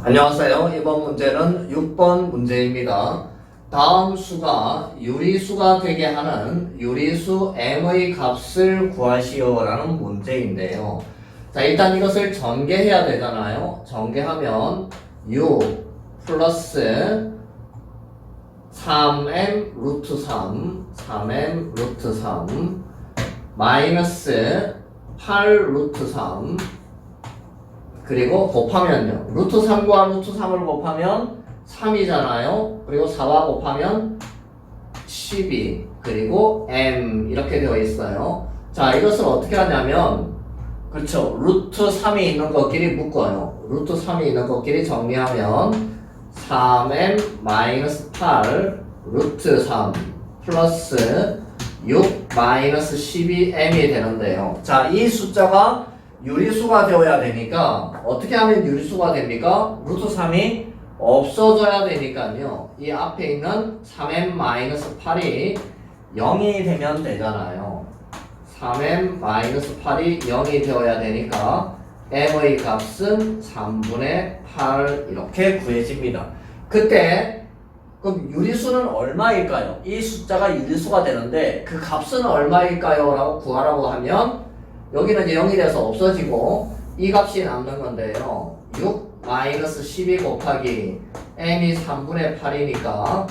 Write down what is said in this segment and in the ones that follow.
안녕하세요. 이번 문제는 6번 문제입니다. 다음 수가 유리수가 되게 하는 유리수 m의 값을 구하시오라는 문제인데요. 자, 일단 이것을 전개해야 되잖아요. 전개하면 6 플러스 3m 루트 3, 3m 루트 3 마이너스 8 루트 3 그리고 곱하면요. 루트 3과 루트 3을 곱하면 3이잖아요. 그리고 4와 곱하면 12. 그리고 m 이렇게 되어 있어요. 자, 이것을 어떻게 하냐면 그렇죠. 루트 3이 있는 것끼리 묶어요. 루트 3이 있는 것끼리 정리하면 3m 마이너스 8 루트 3 플러스 6 마이너스 12m이 되는데요. 자, 이 숫자가 유리수가 되어야 되니까 어떻게 하면 유리수가 됩니까? 루트 3이 없어져야 되니까요. 이 앞에 있는 3m 마이너스 8이 0이 되면 되잖아요. 3m 마이너스 8이 0이 되어야 되니까 m의 값은 3분의 8 이렇게 구해집니다. 그때 그럼 유리수는 얼마일까요? 이 숫자가 유리수가 되는데 그 값은 얼마일까요? 라고 구하라고 하면 여기는 이제 0이 돼서 없어지고 이 값이 남는 건데요. 6 마이너스 12 곱하기 m이 3분의 8이니까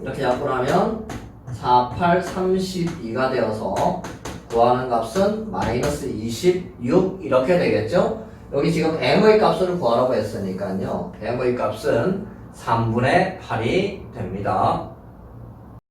이렇게 나면 4, 8, 32가 되어서 구하는 값은 마이너스 26 이렇게 되겠죠? 여기 지금 m의 값을 구하라고 했으니까요. m의 값은 3분의 8이 됩니다.